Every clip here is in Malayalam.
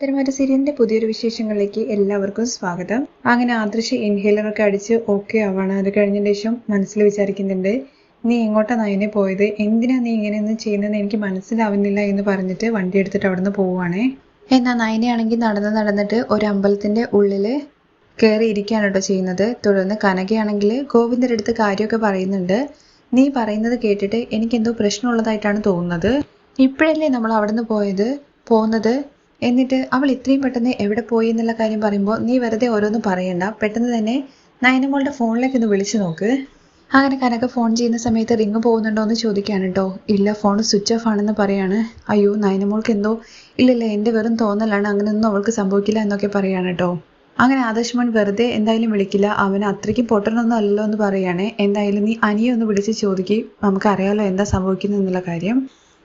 തിരുമാറ്റ സീരിയലിന്റെ പുതിയൊരു വിശേഷങ്ങളിലേക്ക് എല്ലാവർക്കും സ്വാഗതം. അങ്ങനെ ആദർശ് ഇൻഹേലറൊക്കെ അടിച്ച് ഓക്കെ ആവാണ്. അത് കഴിഞ്ഞതിന് ശേഷം മനസ്സിൽ വിചാരിക്കുന്നുണ്ട് നീ എങ്ങോട്ടാ നയനെ പോയത്? എന്തിനാ നീ ഇങ്ങനെയൊന്നും ചെയ്യുന്നതെന്ന് എനിക്ക് മനസ്സിലാവുന്നില്ല എന്ന് പറഞ്ഞിട്ട് വണ്ടി എടുത്തിട്ട് അവിടുന്ന് പോവുകയാണേ എന്നാൽ നയനയാണെങ്കിൽ നടന്ന് നടന്നിട്ട് ഒരു അമ്പലത്തിന്റെ ഉള്ളിൽ കയറി ഇരിക്കുകയാണ് കേട്ടോ ചെയ്യുന്നത്. തുടർന്ന് കനകയാണെങ്കിൽ ഗോവിന്ദന്റെ അടുത്ത് കാര്യമൊക്കെ പറയുന്നുണ്ട്. നീ പറയുന്നത് കേട്ടിട്ട് എനിക്കെന്തോ പ്രശ്നമുള്ളതായിട്ടാണ് തോന്നുന്നത്. ഇപ്പോഴല്ലേ നമ്മൾ അവിടുന്ന് പോയത്? പോകുന്നത് എന്നിട്ട് അവൾ ഇത്രയും പെട്ടെന്ന് എവിടെ പോയി എന്നുള്ള കാര്യം പറയുമ്പോൾ നീ വെറുതെ ഓരോന്നും പറയണ്ട. പെട്ടെന്ന് തന്നെ നയനമോളുടെ ഫോണിലേക്ക് ഒന്ന് വിളിച്ചു നോക്ക്. അങ്ങനെ കനക ഫോൺ ചെയ്യുന്ന സമയത്ത് റിങ് പോകുന്നുണ്ടോ എന്ന് ചോദിക്കാണ് കേട്ടോ ഇല്ല ഫോൺ സ്വിച്ച് ഓഫ് ആണെന്ന് പറയാണ്. അയ്യോ നയനമോൾക്ക് എന്തോ ഇല്ലില്ല എന്റെ വെറും തോന്നലാണ്. അങ്ങനെയൊന്നും അവൾക്ക് സംഭവിക്കില്ല എന്നൊക്കെ പറയാണ് കേട്ടോ അങ്ങനെ ആദർശ് വെറുതെ എന്തായാലും വിളിക്കില്ല. അവൻ അത്രയ്ക്കും പൊട്ടണമൊന്നും അല്ലല്ലോ എന്ന് പറയാണ്. എന്തായാലും നീ അനിയെ ഒന്ന് വിളിച്ച് ചോദിക്കും. നമുക്കറിയാലോ എന്താ സംഭവിക്കുന്നത് എന്നുള്ള കാര്യം.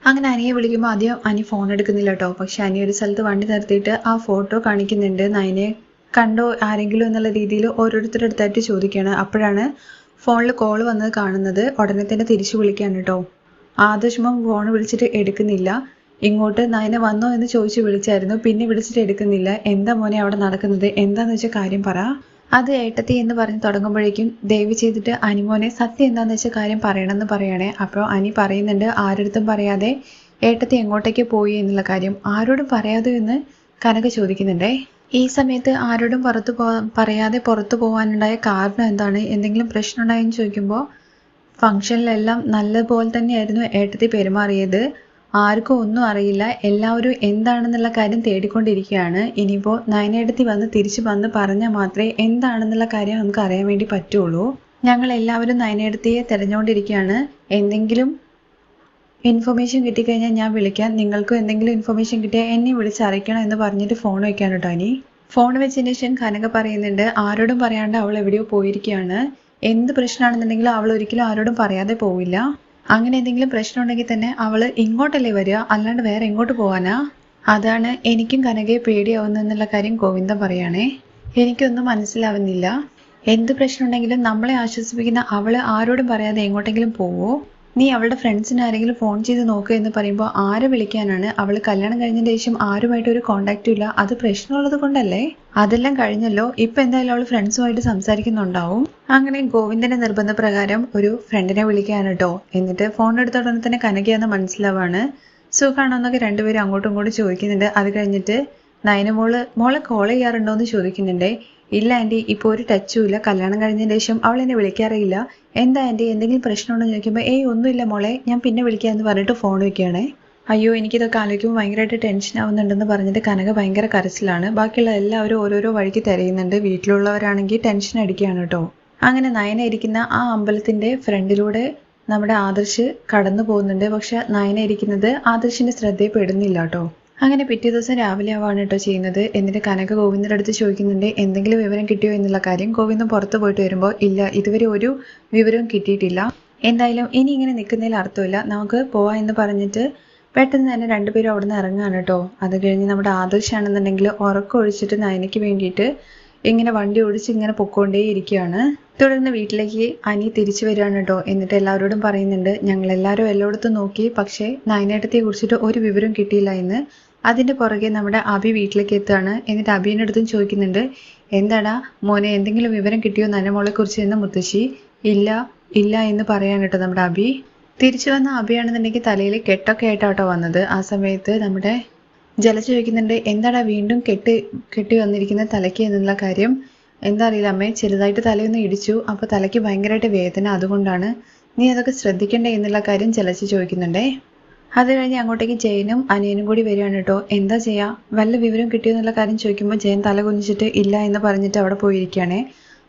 അങ്ങനെ അനിയെ വിളിക്കുമ്പോൾ ആദ്യം അനി ഫോൺ എടുക്കുന്നില്ല കേട്ടോ പക്ഷെ അനി ഒരു സ്ഥലത്ത് വണ്ടി നിർത്തിയിട്ട് ആ ഫോട്ടോ കാണിക്കുന്നുണ്ട്. നയനെ കണ്ടോ ആരെങ്കിലും എന്നുള്ള രീതിയിൽ ഓരോരുത്തരുടെ അടുത്തായിട്ട് ചോദിക്കുകയാണ്. അപ്പോഴാണ് ഫോണിൽ കോൾ വന്നത് കാണുന്നത്. ഉടനെ തന്നെ തിരിച്ചു വിളിക്കുകയാണ് കേട്ടോ ആദർശമം ഫോൺ വിളിച്ചിട്ട് എടുക്കുന്നില്ല. ഇങ്ങോട്ട് നയനെ വന്നോ എന്ന് ചോദിച്ച് വിളിച്ചായിരുന്നു. പിന്നെ വിളിച്ചിട്ട് എടുക്കുന്നില്ല. എന്താ മോനെ അവിടെ നടക്കുന്നത്? എന്താന്ന് വെച്ച കാര്യം പറ. അത് ഏട്ടത്തി എന്ന് പറഞ്ഞ് തുടങ്ങുമ്പോഴേക്കും ദയവ് ചെയ്തിട്ട് അനിമോനെ സത്യം എന്താന്ന് വെച്ച കാര്യം പറയണമെന്ന് പറയണേ. അപ്പോൾ അനി പറയുന്നുണ്ട് ആരടുത്തും പറയാതെ ഏട്ടത്തി എങ്ങോട്ടേക്ക് പോയി എന്നുള്ള കാര്യം ആരോടും പറയാതെ എന്ന് കനക ചോദിക്കുന്നുണ്ടേ. ഈ സമയത്ത് ആരോടും പുറത്തു പോ പറയാതെ പുറത്തു പോകാനുണ്ടായ കാരണം എന്താണ്? എന്തെങ്കിലും പ്രശ്നം ഉണ്ടായെന്ന് ചോദിക്കുമ്പോൾ ഫംഗ്ഷനിലെല്ലാം നല്ലപോലെ തന്നെയായിരുന്നു ഏട്ടത്തി പെരുമാറിയത്. ആർക്കും ഒന്നും അറിയില്ല. എല്ലാവരും എന്താണെന്നുള്ള കാര്യം തേടിക്കൊണ്ടിരിക്കുകയാണ്. ഇനിയിപ്പോൾ നയനേടത്തി വന്ന് തിരിച്ചു വന്ന് പറഞ്ഞാൽ മാത്രമേ എന്താണെന്നുള്ള കാര്യം നമുക്ക് അറിയാൻ വേണ്ടി പറ്റുള്ളൂ. ഞങ്ങൾ എല്ലാവരും നയനേടത്തിയെ തിരഞ്ഞുകൊണ്ടിരിക്കുകയാണ് എന്തെങ്കിലും ഇൻഫർമേഷൻ കിട്ടിക്കഴിഞ്ഞാൽ ഞാൻ വിളിക്കാം. നിങ്ങൾക്കും എന്തെങ്കിലും ഇൻഫർമേഷൻ കിട്ടിയാൽ എന്നെ വിളിച്ച് അറിയിക്കണം എന്ന് പറഞ്ഞിട്ട് ഫോൺ വയ്ക്കാൻ കേട്ടോ ഇനി. ഫോൺ വെച്ചതിന് ശേഷം കനക പറയുന്നുണ്ട് ആരോടും പറയാണ്ട് അവൾ എവിടെയോ പോയിരിക്കുകയാണ്. എന്ത് പ്രശ്നമാണെന്നുണ്ടെങ്കിലും അവൾ ഒരിക്കലും ആരോടും പറയാതെ പോവില്ല. അങ്ങനെ എന്തെങ്കിലും പ്രശ്നം ഉണ്ടെങ്കിൽ തന്നെ അവൾ ഇങ്ങോട്ടല്ലേ വരിക? അല്ലാണ്ട് വേറെ എങ്ങോട്ട് പോവാനാ? അതാണ് എനിക്കും കനകയെ പേടിയാവുന്നെന്നുള്ള കാര്യം ഗോവിന്ദൻ പറയാണേ. എനിക്കൊന്നും മനസ്സിലാവുന്നില്ല. എന്ത് പ്രശ്നം ഉണ്ടെങ്കിലും നമ്മളെ ആശ്വസിപ്പിക്കുന്ന അവൾ ആരോടും പറയാതെ എങ്ങോട്ടെങ്കിലും പോവോ? നീ അവളുടെ ഫ്രണ്ട്സിന് ആരെങ്കിലും ഫോൺ ചെയ്ത് നോക്കുക എന്ന് പറയുമ്പോൾ ആരെ വിളിക്കാനാണ്? അവൾ കല്യാണം കഴിഞ്ഞ ശേഷം ആരുമായിട്ട് ഒരു കോണ്ടാക്റ്റും ഇല്ല. അത് പ്രശ്നമുള്ളത് കൊണ്ടല്ലേ? അതെല്ലാം കഴിഞ്ഞല്ലോ. ഇപ്പൊ എന്തായാലും അവൾ ഫ്രണ്ട്സുമായിട്ട് സംസാരിക്കുന്നുണ്ടാവും. അങ്ങനെ ഗോവിന്ദന്റെ നിർബന്ധപ്രകാരം ഒരു ഫ്രണ്ടിനെ വിളിക്കാനാണ് കേട്ടോ എന്നിട്ട് ഫോൺ എടുത്ത ഉടനെ തന്നെ കനകയാന്ന് മനസ്സിലാവാണ്. സുഖാണോ എന്നൊക്കെ രണ്ടുപേരും അങ്ങോട്ടും ഇങ്ങോട്ടും ചോദിക്കുന്നുണ്ട്. അത് കഴിഞ്ഞിട്ട് നയനമോൾ മോളെ കോൾ ചെയ്യാറുണ്ടോ? എന്ന് ചോദിക്കുന്നുണ്ടേ. ഇല്ല ആന്റി ഇപ്പോൾ ഒരു ടച്ചും ഇല്ല. കല്യാണം കഴിഞ്ഞതിന് ശേഷം അവൾ എന്നെ വിളിക്കാറില്ല എന്താ ആന്റി എന്തെങ്കിലും പ്രശ്നമുണ്ടോ എന്ന് ചോദിക്കുമ്പോൾ ഏയ് ഒന്നുമില്ല മോളെ. ഞാൻ പിന്നെ വിളിക്കാമെന്ന് പറഞ്ഞിട്ട് ഫോൺ വയ്ക്കുകയാണേ അയ്യോ എനിക്കിതൊക്കെ ആലോചിക്കുമ്പോൾ ഭയങ്കരമായിട്ട് ടെൻഷൻ ആവുന്നുണ്ടെന്ന് പറഞ്ഞിട്ട് കനക ഭയങ്കര കരച്ചിലാണ്. ബാക്കിയുള്ള എല്ലാവരും ഓരോരോ വഴിക്ക് തിരയുന്നുണ്ട്. വീട്ടിലുള്ളവരാണെങ്കിൽ ടെൻഷൻ അടിക്കുകയാണ് കേട്ടോ. അങ്ങനെ നയന ഇരിക്കുന്ന ആ അമ്പലത്തിന്റെ ഫ്രണ്ടിലൂടെ നമ്മുടെ ആദർശ് കടന്നു പോകുന്നുണ്ട് പക്ഷെ നയന ഇരിക്കുന്നത് ആദർശിന്റെ ശ്രദ്ധയിൽ പെടുന്നില്ല കേട്ടോ. അങ്ങനെ പിറ്റേ ദിവസം രാവിലെ ആവാണ് കേട്ടോ ചെയ്യുന്നത്. എന്നിട്ട് കനക ഗോവിന്ദന്റെ അടുത്ത് ചോദിക്കുന്നുണ്ട് എന്തെങ്കിലും വിവരം കിട്ടിയോ എന്നുള്ള കാര്യം? ഗോവിന്ദൻ പുറത്ത് പോയിട്ട് വരുമ്പോൾ ഇല്ല ഇതുവരെ ഒരു വിവരവും കിട്ടിയിട്ടില്ല. എന്തായാലും ഇനി ഇങ്ങനെ നിൽക്കുന്നതിൽ അർത്ഥമില്ല. നമുക്ക് പോവാം എന്ന് പറഞ്ഞിട്ട് പെട്ടെന്ന് തന്നെ രണ്ടുപേരും അവിടെ നിന്ന് ഇറങ്ങുകയാണ് കേട്ടോ. അത് കഴിഞ്ഞ് നമ്മുടെ ആദർശാണെന്നുണ്ടെങ്കിൽ ഉറക്കം ഒഴിച്ചിട്ട് നയനയ്ക്ക് വേണ്ടിയിട്ട് ഇങ്ങനെ വണ്ടി ഓടിച്ച് ഇങ്ങനെ പൊക്കോണ്ടേ ഇരിക്കുകയാണ്. തുടർന്ന് വീട്ടിലേക്ക് അനി തിരിച്ചു വരികയാണ് കേട്ടോ. എന്നിട്ട് എല്ലാവരോടും പറയുന്നുണ്ട് ഞങ്ങൾ എല്ലാവരും എല്ലായിടത്തും നോക്കി പക്ഷേ നയനേട്ടത്തെ കുറിച്ചിട്ട് ഒരു വിവരം കിട്ടിയില്ല എന്ന്. അതിന്റെ പുറകെ നമ്മുടെ അബി വീട്ടിലേക്ക് എത്തുകയാണ്. എന്നിട്ട് അബീന്റെ അടുത്തും ചോദിക്കുന്നുണ്ട് എന്താടാ മോനെ എന്തെങ്കിലും വിവരം കിട്ടിയോ നനമോളെ കുറിച്ച് എന്ന് മുത്തശ്ശി? ഇല്ല ഇല്ല എന്ന് പറയാൻ കേട്ടോ നമ്മുടെ അബി തിരിച്ചു വന്ന അബിയാണെന്നുണ്ടെങ്കിൽ തലയിൽ കെട്ടൊക്കെ ആയിട്ടാട്ടോ വന്നത്. ആ സമയത്ത് നമ്മുടെ ജല ചോദിക്കുന്നുണ്ട് എന്താടാ വീണ്ടും കെട്ടി കെട്ടി വന്നിരിക്കുന്ന തലയ്ക്ക് എന്നുള്ള കാര്യം? എന്താ അറിയില്ല അമ്മേ ചെറുതായിട്ട് തലയൊന്ന് ഇടിച്ചു. അപ്പോൾ തലയ്ക്ക് ഭയങ്കരമായിട്ട് വേദന അതുകൊണ്ടാണ്. നീ അതൊക്കെ ശ്രദ്ധിക്കണ്ടേ എന്നുള്ള കാര്യം ജലച്ച് ചോദിക്കുന്നുണ്ടേ. അത് കഴിഞ്ഞ് അങ്ങോട്ടേക്ക് ജയനും അനിയനും കൂടി വരികയാണ് കേട്ടോ. എന്താ ചെയ്യാ? വല്ല വിവരം കിട്ടിയോ എന്നുള്ള കാര്യം ചോദിക്കുമ്പോൾ ജയൻ തല കുനിച്ചിട്ട് ഇല്ല എന്ന് പറഞ്ഞിട്ട് അവിടെ പോയിരിക്കുകയാണേ.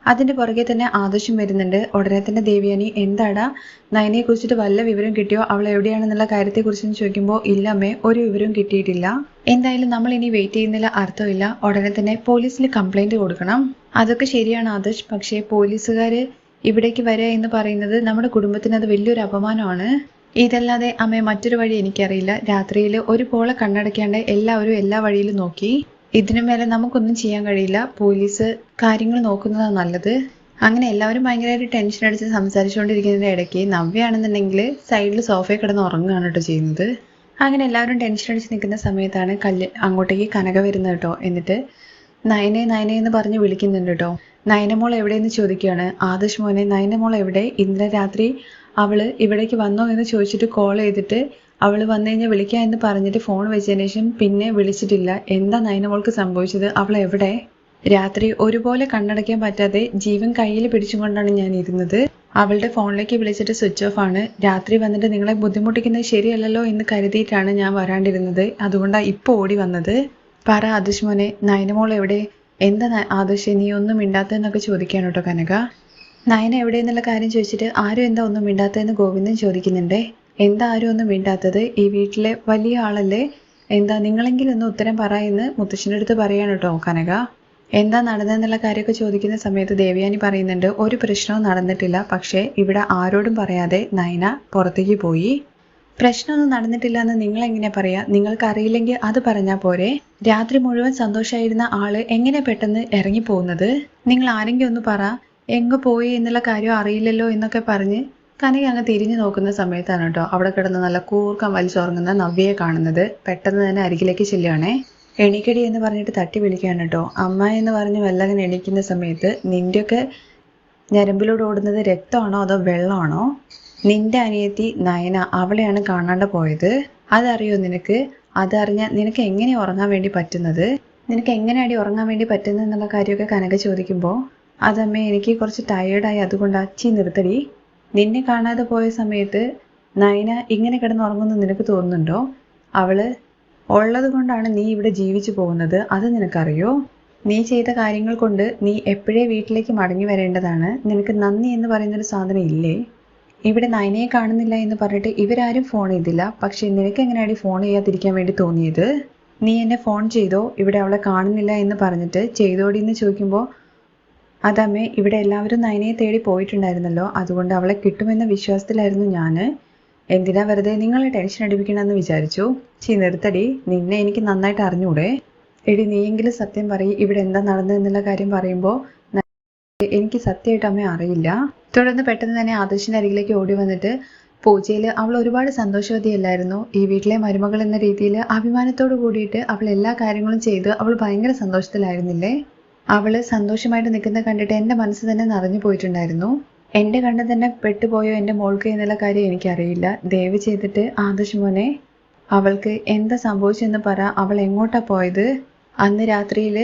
അതിന്റെ പുറകെ തന്നെ ആദർശം വരുന്നുണ്ട്. ഉടനെ തന്നെ ദേവിയാനി എന്താടാ? നയനെ കുറിച്ചിട്ട് വല്ല വിവരം കിട്ടിയോ? അവൾ എവിടെയാണെന്നുള്ള കാര്യത്തെ കുറിച്ച് ചോദിക്കുമ്പോൾ ഇല്ലമ്മേ ഒരു വിവരവും കിട്ടിയിട്ടില്ല. എന്തായാലും നമ്മൾ ഇനി വെയിറ്റ് ചെയ്യുന്നില്ല അർത്ഥമില്ല. ഉടനെ തന്നെ പോലീസിൽ കംപ്ലൈന്റ് കൊടുക്കണം. അതൊക്കെ ശരിയാണ് ആദർശ്. പക്ഷേ പോലീസുകാർ ഇവിടേക്ക് വരിക എന്ന് പറയുന്നത് നമ്മുടെ കുടുംബത്തിന് അത് വലിയൊരു അപമാനമാണ്. ഇതല്ലാതെ അമ്മ മറ്റൊരു വഴി എനിക്കറിയില്ല. രാത്രിയിൽ ഒരു പോളെ കണ്ണടയ്ക്കാണ്ട് എല്ലാവരും എല്ലാ വഴിയിലും നോക്കി. ഇതിനു മേലെ നമുക്കൊന്നും ചെയ്യാൻ കഴിയില്ല. പോലീസ് കാര്യങ്ങൾ നോക്കുന്നതാണ് നല്ലത്. അങ്ങനെ എല്ലാവരും ഭയങ്കരമായിട്ട് ടെൻഷൻ അടിച്ച് സംസാരിച്ചുകൊണ്ടിരിക്കുന്നതിന്റെ ഇടയ്ക്ക് നവ്യയാണെന്നുണ്ടെങ്കിൽ സൈഡിൽ സോഫയിൽ കിടന്ന് ഉറങ്ങുകയാണ് കേട്ടോ ചെയ്യുന്നത്. അങ്ങനെ എല്ലാവരും ടെൻഷൻ അടിച്ച് നിൽക്കുന്ന സമയത്താണ് കല്യ അങ്ങോട്ടേക്ക് കനക വരുന്നത് കേട്ടോ. എന്നിട്ട് നയനെ നയനെ എന്ന് പറഞ്ഞ് വിളിക്കുന്നുണ്ട് കേട്ടോ. നയനമോൾ എവിടെയെന്ന് ചോദിക്കുകയാണ്. ആദർശ് മോനെ നയനമോൾ എവിടെ? ഇന്നലെ രാത്രി അവൾ ഇവിടേക്ക് വന്നോ എന്ന് ചോദിച്ചിട്ട് കോൾ ചെയ്തിട്ട് അവൾ വന്നു കഴിഞ്ഞാൽ വിളിക്കാം എന്ന് പറഞ്ഞിട്ട് ഫോൺ വെച്ചതിന് ശേഷം പിന്നെ വിളിച്ചിട്ടില്ല. എന്താ നയനമോൾക്ക് സംഭവിച്ചത്? അവൾ എവിടെ? രാത്രി ഒരുപോലെ കണ്ണടയ്ക്കാൻ പറ്റാതെ ജീവൻ കയ്യിൽ പിടിച്ചുകൊണ്ടാണ് ഞാൻ ഇരുന്നത്. അവളുടെ ഫോണിലേക്ക് വിളിച്ചിട്ട് സ്വിച്ച് ഓഫ് ആണ്. രാത്രി വന്നിട്ട് നിങ്ങളെ ബുദ്ധിമുട്ടിക്കുന്നത് ശരിയല്ലല്ലോ എന്ന് കരുതിയിട്ടാണ് ഞാൻ വരാണ്ടിരുന്നത്. അതുകൊണ്ടാണ് ഇപ്പോൾ ഓടി വന്നത്. പറ ആദർശ് മോനെ നയനമോൾ എവിടെ? എന്താ ആദർശ് നീ ഒന്നും മിണ്ടാത്തതെന്നൊക്കെ ചോദിക്കാനോട്ടോ കനക. നയന എവിടെയെന്നുള്ള കാര്യം ചോദിച്ചിട്ട് ആരും എന്താ ഒന്നും മിണ്ടാത്തതെന്ന് ഗോവിന്ദൻ ചോദിക്കുന്നുണ്ടേ? എന്താ ആരും ഒന്നും മിണ്ടാത്തത്? ഈ വീട്ടിലെ വലിയ ആളല്ലേ? എന്താ നിങ്ങളെങ്കിലും ഒന്ന് ഉത്തരം പറ എന്ന് മുത്തശ്ശന്റെ അടുത്ത് പറയാണ് കേട്ടോ കനക. എന്താ നടന്നതെന്നുള്ള കാര്യമൊക്കെ ചോദിക്കുന്ന സമയത്ത് ദേവയാനി പറയുന്നുണ്ട് ഒരു പ്രശ്നവും നടന്നിട്ടില്ല. പക്ഷേ ഇവിടെ ആരോടും പറയാതെ നയന പുറത്തേക്ക് പോയി. പ്രശ്നമൊന്നും നടന്നിട്ടില്ല എന്ന് നിങ്ങൾ എങ്ങനെ പറയാ? നിങ്ങൾക്ക് അറിയില്ലെങ്കിൽ അത് പറഞ്ഞാൽ പോരെ? രാത്രി മുഴുവൻ സന്തോഷമായിരുന്ന ആൾ എങ്ങനെ പെട്ടെന്ന് ഇറങ്ങി പോകുന്നത് നിങ്ങൾ ആരെങ്കിലും ഒന്ന് പറ. എങ്ങ് പോയി എന്നുള്ള കാര്യം അറിയില്ലല്ലോ എന്നൊക്കെ പറഞ്ഞ് കനക അങ്ങ് തിരിഞ്ഞു നോക്കുന്ന സമയത്താണ് കേട്ടോ അവിടെ കിടന്ന് നല്ല കൂർക്കം വലിച്ചുറങ്ങുന്ന നവ്യയെ കാണുന്നത്. പെട്ടെന്ന് തന്നെ അരികിലേക്ക് ചെല്ലുകയാണേ എണീക്കടി എന്ന് പറഞ്ഞിട്ട് തട്ടി വിളിക്കുകയാണ് കേട്ടോ. അമ്മ എന്ന് പറഞ്ഞ് വല്ലകൻ എണീക്കുന്ന സമയത്ത് നിന്റെയൊക്കെ ഞരമ്പിലൂടെ ഓടുന്നത് രക്തമാണോ അതോ വെള്ളമാണോ? നിന്റെ അനിയത്തി നയന അവളെയാണ് കാണാണ്ട് പോയത്. അതറിയോ നിനക്ക്? അതറിഞ്ഞാൽ നിനക്ക് എങ്ങനെ ഉറങ്ങാൻ വേണ്ടി പറ്റുന്നത്? നിനക്ക് എങ്ങനെയാടി ഉറങ്ങാൻ വേണ്ടി പറ്റുന്നത് എന്നുള്ള കാര്യമൊക്കെ കനക ചോദിക്കുമ്പോൾ അതമ്മേ എനിക്ക് കുറച്ച് ടയേർഡായി അതുകൊണ്ട് അച്ചി നിർത്തടി. നിന്നെ കാണാതെ പോയ സമയത്ത് നയന ഇങ്ങനെ കിടന്ന് ഉറങ്ങുന്നു നിനക്ക് തോന്നുന്നുണ്ടോ? അവൾ ഉള്ളത് കൊണ്ടാണ് നീ ഇവിടെ ജീവിച്ചു പോകുന്നത്. അത് നിനക്കറിയോ? നീ ചെയ്ത കാര്യങ്ങൾ കൊണ്ട് നീ എപ്പോഴേ വീട്ടിലേക്ക് മടങ്ങി വരേണ്ടതാണ്. നിനക്ക് നന്ദി എന്ന് പറയുന്നൊരു സാധനം ഇല്ലേ? ഇവിടെ നയനയെ കാണുന്നില്ല എന്ന് പറഞ്ഞിട്ട് ഇവരാരും ഫോൺ ചെയ്തില്ല. പക്ഷെ നിനക്ക് എങ്ങനെയാണ് ഫോൺ ചെയ്യാതിരിക്കാൻ വേണ്ടി തോന്നിയത്? നീ എന്നെ ഫോൺ ചെയ്തോ? ഇവിടെ അവളെ കാണുന്നില്ല എന്ന് പറഞ്ഞിട്ട് ചെയ്തോടി എന്ന് ചോദിക്കുമ്പോൾ അതമ്മേ ഇവിടെ എല്ലാവരും നയനയെ തേടി പോയിട്ടുണ്ടായിരുന്നല്ലോ. അതുകൊണ്ട് അവളെ കിട്ടുമെന്ന വിശ്വാസത്തിലായിരുന്നു ഞാൻ എന്തിനാ വെറുതെ നിങ്ങളെ ടെൻഷൻ അടിപ്പിക്കണമെന്ന് വിചാരിച്ചു? ചീ നിർത്തടി. നിന്നെ എനിക്ക് നന്നായിട്ട് അറിഞ്ഞൂടെ? എടി നീയെങ്കിലും സത്യം പറയും. ഇവിടെ എന്താ നടന്നതെന്നുള്ള കാര്യം പറയുമ്പോൾ എനിക്ക് സത്യമായിട്ട് അമ്മ അറിയില്ല. തുടർന്ന് പെട്ടെന്ന് തന്നെ ആദർശിന്റെ അരികിലേക്ക് ഓടി വന്നിട്ട് പൂജയിൽ അവൾ ഒരുപാട് സന്തോഷവതിയല്ലായിരുന്നു. ഈ വീട്ടിലെ മരുമകൾ എന്ന രീതിയിൽ അഭിമാനത്തോട് കൂടിയിട്ട് അവൾ എല്ലാ കാര്യങ്ങളും ചെയ്ത് അവൾ ഭയങ്കര സന്തോഷത്തിലായിരുന്നില്ലേ? അവൾ സന്തോഷമായിട്ട് നിൽക്കുന്നത് കണ്ടിട്ട് എന്റെ മനസ്സ് തന്നെ നിറഞ്ഞു പോയിട്ടുണ്ടായിരുന്നു. എന്റെ കണ്ണ് തന്നെ പെട്ടുപോയോ എന്റെ മോൾക്ക് എന്നുള്ള കാര്യം എനിക്കറിയില്ല. ദയവ് ചെയ്തിട്ട് ആദർശ് മോനെ അവൾക്ക് എന്താ സംഭവിച്ചെന്ന് പറ. അവൾ എങ്ങോട്ടാ പോയത്? അന്ന് രാത്രിയിൽ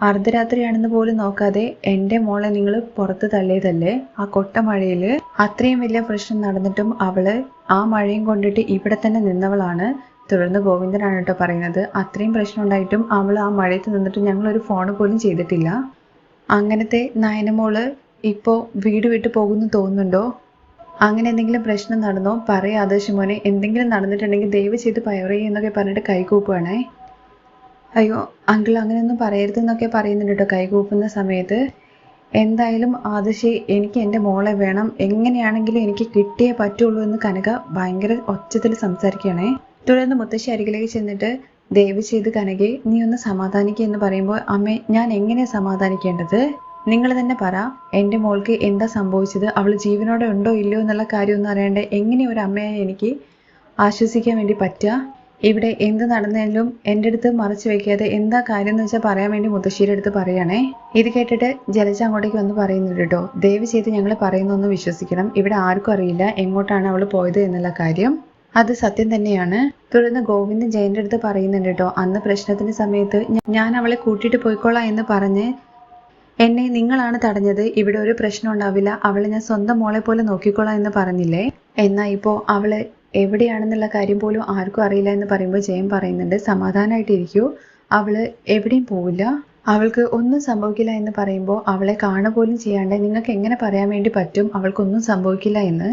അർദ്ധരാത്രിയാണെന്ന് പോലും നോക്കാതെ എന്റെ മോളെ നിങ്ങൾ പുറത്ത് തള്ളിയതല്ലേ? ആ കൊട്ട മഴയിൽ അത്രയും വലിയ പ്രശ്നം നടന്നിട്ടും അവൾ ആ മഴയും കൊണ്ടിട്ട് ഇവിടെ തന്നെ നിന്നവളാണ്. തുടർന്ന് ഗോവിന്ദനാണ് കേട്ടോ പറയുന്നത്. അത്രയും പ്രശ്നം ഉണ്ടായിട്ടും അവൾ ആ മഴയത്ത് നിന്നിട്ട് ഞങ്ങൾ ഒരു ഫോൺ പോലും ചെയ്തിട്ടില്ല. അങ്ങനത്തെ നയനമോൾ ഇപ്പോ വീട് വിട്ടു പോകുന്നു തോന്നുന്നുണ്ടോ? അങ്ങനെ എന്തെങ്കിലും പ്രശ്നം നടന്നോ? പറയാ ആദർശമോനെ എന്തെങ്കിലും നടന്നിട്ടുണ്ടെങ്കിൽ ദയവ് ചെയ്ത് പറയുക എന്നൊക്കെ പറഞ്ഞിട്ട് കൈകൂപ്പുവാണേ. അയ്യോ അങ്കിൾ അങ്ങനെയൊന്നും പറയരുത് എന്നൊക്കെ പറയുന്നുണ്ട് കേട്ടോ കൈകൂപ്പുന്ന സമയത്ത്. എന്തായാലും ആദശി എനിക്ക് എന്റെ മോളെ വേണം. എങ്ങനെയാണെങ്കിലും എനിക്ക് കിട്ടിയേ പറ്റുള്ളൂ എന്ന് കനക ഭയങ്കര ഒച്ചത്തിൽ സംസാരിക്കുകയാണേ. തുടർന്ന് മുത്തശ്ശി അരികിലേക്ക് ചെന്നിട്ട് ദയവ് ചെയ്ത് കനകെ നീ ഒന്ന് സമാധാനിക്കുക എന്ന് പറയുമ്പോൾ അമ്മ ഞാൻ എങ്ങനെ സമാധാനിക്കേണ്ടത്? നിങ്ങൾ തന്നെ പറ എന്റെ മോൾക്ക് എന്താ സംഭവിച്ചത്? അവൾ ജീവനോടെ ഉണ്ടോ ഇല്ലയോ എന്നുള്ള കാര്യമൊന്നും അറിയാണ്ട് എങ്ങനെ ഒരു അമ്മയെ എനിക്ക് ആശ്വസിക്കാൻ വേണ്ടി പറ്റുക? ഇവിടെ എന്ത് നടന്നാലും എന്റെ അടുത്ത് മറച്ചു വെക്കാതെ എന്താ കാര്യം എന്ന് വെച്ചാൽ പറയാൻ വേണ്ടി മുത്തശ്ശിയുടെ അടുത്ത് പറയണേ ഇത് കേട്ടിട്ട് ജലജ അങ്ങോട്ടേക്ക് വന്ന് പറയുന്നുണ്ട് കേട്ടോ. ദയവ് ചെയ്ത് ഞങ്ങൾ പറയുന്നൊന്ന് വിശ്വസിക്കണം. ഇവിടെ ആർക്കും അറിയില്ല എങ്ങോട്ടാണ് അവൾ പോയത് എന്നുള്ള കാര്യം. അത് സത്യം തന്നെയാണ്. തുടർന്ന് ഗോവിന്ദൻ ജയന്റെ അടുത്ത് പറയുന്നുണ്ട് കേട്ടോ അന്ന് പ്രശ്നത്തിന്റെ സമയത്ത് ഞാൻ അവളെ കൂട്ടിയിട്ട് പോയിക്കോളാം എന്ന് പറഞ്ഞ് എന്നെ നിങ്ങളാണ് തടഞ്ഞത്. ഇവിടെ ഒരു പ്രശ്നം ഉണ്ടാവില്ല. അവളെ ഞാൻ സ്വന്തം മോളെ പോലെ നോക്കിക്കോളാം എന്ന് പറഞ്ഞില്ലേ? എന്നാ ഇപ്പോ അവൾ എവിടെയാണെന്നുള്ള കാര്യം പോലും ആർക്കും അറിയില്ല എന്ന് പറയുമ്പോൾ ജയൻ പറയുന്നുണ്ട്. സമാധാനമായിട്ടിരിക്കൂ അവൾ എവിടെയും പോവില്ല. അവൾക്ക് ഒന്നും സംഭവിക്കില്ല എന്ന് പറയുമ്പോൾ അവളെ കാണുക പോലും ചെയ്യാണ്ട് നിങ്ങൾക്ക് എങ്ങനെ പറയാൻ വേണ്ടി പറ്റും? അവൾക്കൊന്നും സംഭവിക്കില്ല എന്ന്.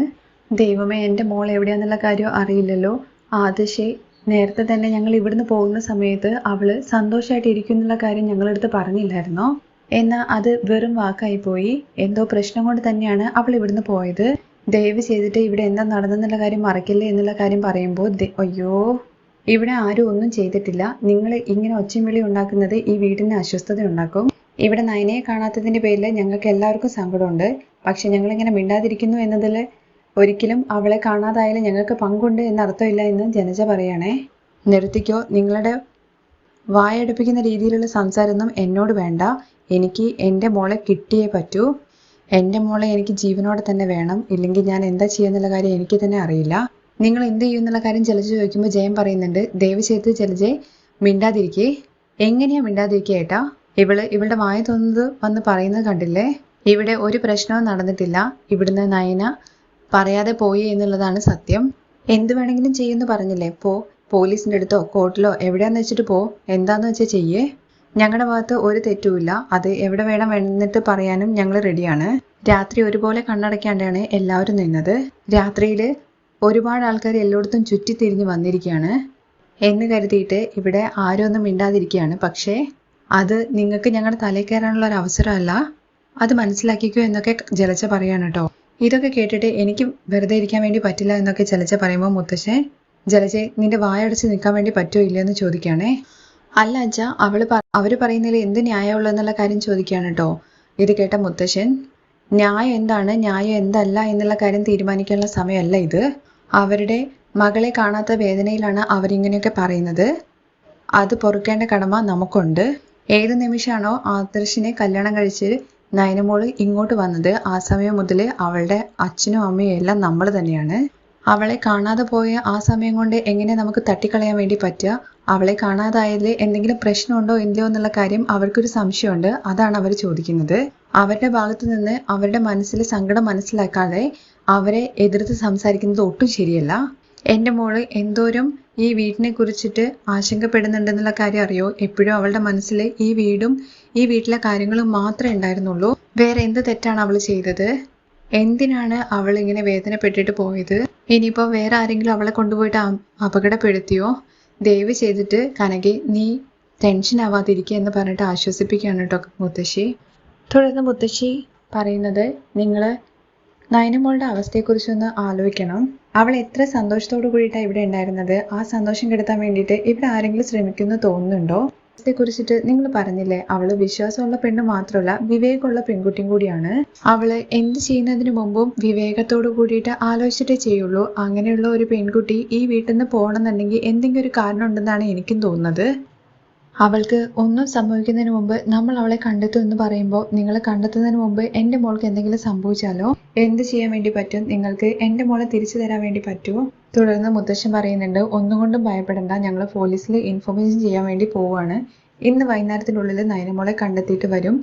ദൈവമേ എന്റെ മോൾ എവിടെയാന്നുള്ള കാര്യം അറിയില്ലല്ലോ. ആദശേ നേരത്തെ തന്നെ ഞങ്ങൾ ഇവിടുന്ന് പോകുന്ന സമയത്ത് അവൾ സന്തോഷമായിട്ട് ഇരിക്കും എന്നുള്ള കാര്യം ഞങ്ങളെടുത്ത് പറഞ്ഞില്ലായിരുന്നോ? എന്നാൽ അത് വെറും വാക്കായി പോയി. എന്തോ പ്രശ്നം കൊണ്ട് തന്നെയാണ് അവൾ ഇവിടുന്ന് പോയത്. ദയവ് ചെയ്തിട്ട് ഇവിടെ എന്താ നടന്നെന്നുള്ള കാര്യം മറക്കില്ലേ എന്നുള്ള കാര്യം പറയുമ്പോൾ അയ്യോ. ഇവിടെ ആരും ഒന്നും ചെയ്തിട്ടില്ല. നിങ്ങൾ ഇങ്ങനെ ഒച്ചയും വിളി ഉണ്ടാക്കുന്നത് ഈ വീടിന് അസ്വസ്ഥത ഉണ്ടാക്കും. ഇവിടെ നയനയെ കാണാത്തതിന്റെ പേരിൽ ഞങ്ങൾക്ക് എല്ലാവർക്കും സങ്കടമുണ്ട്. പക്ഷെ ഞങ്ങളിങ്ങനെ മിണ്ടാതിരിക്കുന്നു എന്നതിൽ ഒരിക്കലും അവളെ കാണാതായാലും ഞങ്ങൾക്ക് പങ്കുണ്ട് എന്ന് അർത്ഥമില്ല എന്ന് ജനജ പറയണേ. നിർത്തിക്കോ നിങ്ങളുടെ വായടുപ്പിക്കുന്ന രീതിയിലുള്ള സംസാരമൊന്നും എന്നോട് വേണ്ട. എനിക്ക് എന്റെ മോളെ കിട്ടിയേ പറ്റൂ. എന്റെ മോളെ എനിക്ക് ജീവനോടെ തന്നെ വേണം. ഇല്ലെങ്കിൽ ഞാൻ എന്താ ചെയ്യുന്നുള്ള കാര്യം എനിക്ക് തന്നെ അറിയില്ല. നിങ്ങൾ എന്ത് ചെയ്യുന്നുള്ള കാര്യം ജലജ ചോദിക്കുമ്പോൾ ജയൻ പറയുന്നുണ്ട്. ദയവ് ചെയ്ത് ജലജെ മിണ്ടാതിരിക്കേ. എങ്ങനെയാ മിണ്ടാതിരിക്കുക ഏട്ടാ? ഇവൾ ഇവളുടെ വായ തോന്നുന്നത് വന്ന് പറയുന്നത് കണ്ടില്ലേ? ഇവിടെ ഒരു പ്രശ്നവും നടന്നിട്ടില്ല. ഇവിടുന്ന് നയന പറയാതെ പോയി എന്നുള്ളതാണ് സത്യം. എന്ത് വേണമെങ്കിലും ചെയ്യുമെന്ന് പറഞ്ഞില്ലേ? പോ പോലീസിന്റെ അടുത്തോ കോർട്ടിലോ എവിടെയാന്ന് വെച്ചിട്ട് പോ. എന്താന്ന് വെച്ചാൽ ചെയ്യേ? ഞങ്ങളുടെ ഭാഗത്ത് ഒരു തെറ്റുമില്ല. അത് എവിടെ വേണം എന്നിട്ട് പറയാനും ഞങ്ങൾ റെഡിയാണ്. രാത്രി ഒരുപോലെ കണ്ണടയ്ക്കാണ്ടാണ് എല്ലാവരും നിന്നത്. രാത്രിയിൽ ഒരുപാട് ആൾക്കാർ എല്ലായിടത്തും ചുറ്റിത്തിരിഞ്ഞ് വന്നിരിക്കുകയാണ് എന്ന് കരുതിയിട്ട് ഇവിടെ ആരും ഒന്നും മിണ്ടാതിരിക്കുകയാണ് പക്ഷേ അത് നിങ്ങൾക്ക് ഞങ്ങളുടെ തലയിൽ കയറാനുള്ള ഒരു അവസരമല്ല. അത് മനസ്സിലാക്കിക്കോ എന്നൊക്കെ ജലച്ച പറയാണ് കേട്ടോ. ഇതൊക്കെ കേട്ടിട്ട് എനിക്ക് വെറുതെ ഇരിക്കാൻ വേണ്ടി പറ്റില്ല എന്നൊക്കെ ജലജ പറയുമ്പോൾ മുത്തശ്ശൻ ജലജെ നിന്റെ വായടച്ച് നിൽക്കാൻ വേണ്ടി പറ്റുമോ ഇല്ലയെന്ന് ചോദിക്കുകയാണേ. അല്ല അച്ഛ അവൾ അവർ പറയുന്നതിൽ എന്ത് ന്യായമുള്ള എന്നുള്ള കാര്യം ചോദിക്കുകയാണ് കേട്ടോ ഇത് കേട്ട മുത്തശ്ശൻ ന്യായം എന്താണ്? ന്യായം എന്തല്ല എന്നുള്ള കാര്യം തീരുമാനിക്കാനുള്ള സമയമല്ല ഇത്. അവരുടെ മകളെ കാണാത്ത വേദനയിലാണ് അവരിങ്ങനെയൊക്കെ പറയുന്നത്. അത് പൊറുക്കേണ്ട കടമ നമുക്കുണ്ട്. ഏത് നിമിഷമാണോ ആദർശിനെ കല്യാണം കഴിച്ച് നയനമോൾ ഇങ്ങോട്ട് വന്നത് ആ സമയം മുതൽ അവളുടെ അച്ഛനും അമ്മയും എല്ലാം നമ്മൾ തന്നെയാണ്. അവളെ കാണാതെ പോയ ആ സമയം കൊണ്ട് എങ്ങനെ നമുക്ക് തട്ടിക്കളയാൻ വേണ്ടി പറ്റുക? അവളെ കാണാതായതിൽ എന്തെങ്കിലും പ്രശ്നമുണ്ടോ ഇല്ലയോ എന്നുള്ള കാര്യം അവർക്കൊരു സംശയമുണ്ട്. അതാണ് അവർ ചോദിക്കുന്നത്. അവരുടെ ഭാഗത്തു നിന്ന് അവരുടെ മനസ്സിൽ സങ്കടം മനസ്സിലാക്കാതെ അവരെ എതിർത്ത് സംസാരിക്കുന്നത് ഒട്ടും ശരിയല്ല. എന്റെ മോൾ എന്തോരം ഈ വീടിനെ കുറിച്ചിട്ട് ആശങ്കപ്പെടുന്നുണ്ടെന്നുള്ള കാര്യം അറിയോ? എപ്പോഴും അവളുടെ മനസ്സിൽ ഈ വീടും ഈ വീട്ടിലെ കാര്യങ്ങൾ മാത്രമേ ഉണ്ടായിരുന്നുള്ളൂ. വേറെ എന്ത് തെറ്റാണ് അവൾ ചെയ്തത്? എന്തിനാണ് അവൾ ഇങ്ങനെ വേദനപ്പെട്ടിട്ട് പോയത്? ഇനിയിപ്പോൾ വേറെ ആരെങ്കിലും അവളെ കൊണ്ടുപോയിട്ട് അപകടപ്പെടുത്തിയോ? ദയവ് ചെയ്തിട്ട് കനകി നീ ടെൻഷൻ ആവാതിരിക്കുക എന്ന് പറഞ്ഞിട്ട് ആശ്വസിപ്പിക്കുകയാണ് കേട്ടോ മുത്തശ്ശി. തുടർന്ന് മുത്തശ്ശി പറയുന്നത് നിങ്ങൾ നയനമോളുടെ അവസ്ഥയെക്കുറിച്ചൊന്ന് ആലോചിക്കണം. അവൾ എത്ര സന്തോഷത്തോടു കൂടിയിട്ടാണ് ഇവിടെ ഉണ്ടായിരുന്നത്? ആ സന്തോഷം കെടുത്താൻ വേണ്ടിയിട്ട് ഇവിടെ ആരെങ്കിലും ശ്രമിക്കുന്നു തോന്നുന്നുണ്ടോ? കുറിച്ചിട്ട് നിങ്ങൾ പറഞ്ഞില്ലേ? അവൾ വിശ്വാസമുള്ള പെണ്ണ് മാത്രമല്ല വിവേകമുള്ള പെൺകുട്ടിയും കൂടിയാണ്. അവൾ എന്ത് ചെയ്യുന്നതിന് മുമ്പും വിവേകത്തോടു കൂടിയിട്ട് ആലോചിച്ചിട്ടേ ചെയ്യുള്ളൂ. അങ്ങനെയുള്ള ഒരു പെൺകുട്ടി ഈ വീട്ടിൽ നിന്ന് പോകണമെന്നുണ്ടെങ്കിൽ എന്തെങ്കിലും ഒരു കാരണം ഉണ്ടെന്നാണ് എനിക്കും തോന്നുന്നത്. അവൾക്ക് ഒന്നും സംഭവിക്കുന്നതിന് മുമ്പ് നമ്മൾ അവളെ കണ്ടെത്തും എന്ന് പറയുമ്പോൾ നിങ്ങൾ കണ്ടെത്തുന്നതിന് മുമ്പ് എന്റെ മോൾക്ക് എന്തെങ്കിലും സംഭവിച്ചാലോ? എന്ത് ചെയ്യാൻ വേണ്ടി പറ്റും? നിങ്ങൾക്ക് എന്റെ മോളെ തിരിച്ചു തരാൻ വേണ്ടി പറ്റുമോ? തുടർന്ന് മുത്തശ്ശൻ പറയുന്നുണ്ട് ഒന്നുകൊണ്ടും ഭയപ്പെടണ്ട. ഞങ്ങൾ പോലീസിൽ ഇൻഫോർമേഷൻ ചെയ്യാൻ വേണ്ടി പോവുകയാണ്. ഇന്ന് വൈകുന്നേരത്തിനുള്ളിൽ നയനമോളെ കണ്ടെത്തിയിട്ട് വരും.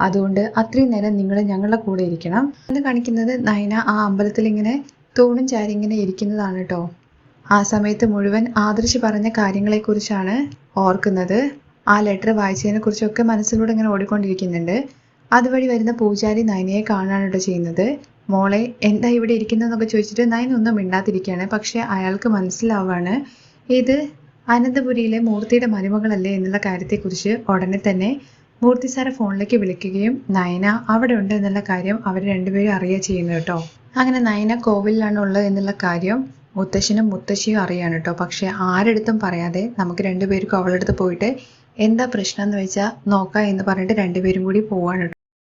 അതുകൊണ്ട് അത്രയും നേരം നിങ്ങൾ ഞങ്ങളുടെ കൂടെ ഇരിക്കണം. അത് കാണിക്കുന്നത് നയന ആ അമ്പലത്തിൽ ഇങ്ങനെ തൂണും ചാരി ഇങ്ങനെ ഇരിക്കുന്നതാണ് കേട്ടോ ആ സമയത്ത് മുഴുവൻ ആദർശ് പറഞ്ഞ കാര്യങ്ങളെക്കുറിച്ചാണ് ഓർക്കുന്നത്. ആ ലെറ്റർ വായിച്ചതിനെ കുറിച്ചൊക്കെ മനസ്സിലൂടെ ഇങ്ങനെ ഓടിക്കൊണ്ടിരിക്കുന്നുണ്ട്. അതുവഴി വരുന്ന പൂജാരി നയനയെ കാണാനാണ് ചെയ്യുന്നത്. മോളെ എന്താ ഇവിടെ ഇരിക്കുന്നതെന്നൊക്കെ ചോദിച്ചിട്ട് നയൻ ഒന്നും മിണ്ടാതിരിക്കുകയാണ്. പക്ഷെ അയാൾക്ക് മനസ്സിലാവാണ് ഇത് അനന്തപുരിയിലെ മൂർത്തിയുടെ മരുമകളല്ലേ എന്നുള്ള കാര്യത്തെക്കുറിച്ച് ഉടനെ തന്നെ മൂർത്തി സാറെ ഫോണിലേക്ക് വിളിക്കുകയും നയന അവിടെ ഉണ്ട് എന്നുള്ള കാര്യം അവർ രണ്ടുപേരും അറിയുക ചെയ്യുന്നു കേട്ടോ. അങ്ങനെ നയന കോവിലാണ് ഉള്ളത് എന്നുള്ള കാര്യം മുത്തശ്ശനും മുത്തശ്ശിയും അറിയാണ് കേട്ടോ. പക്ഷെ ആരെടുത്തും പറയാതെ നമുക്ക് രണ്ടുപേർക്കും അവളെടുത്ത് പോയിട്ട് എന്താ പ്രശ്നം എന്ന് വെച്ചാൽ നോക്കാം എന്ന് പറഞ്ഞിട്ട് രണ്ടുപേരും കൂടി പോവാണ്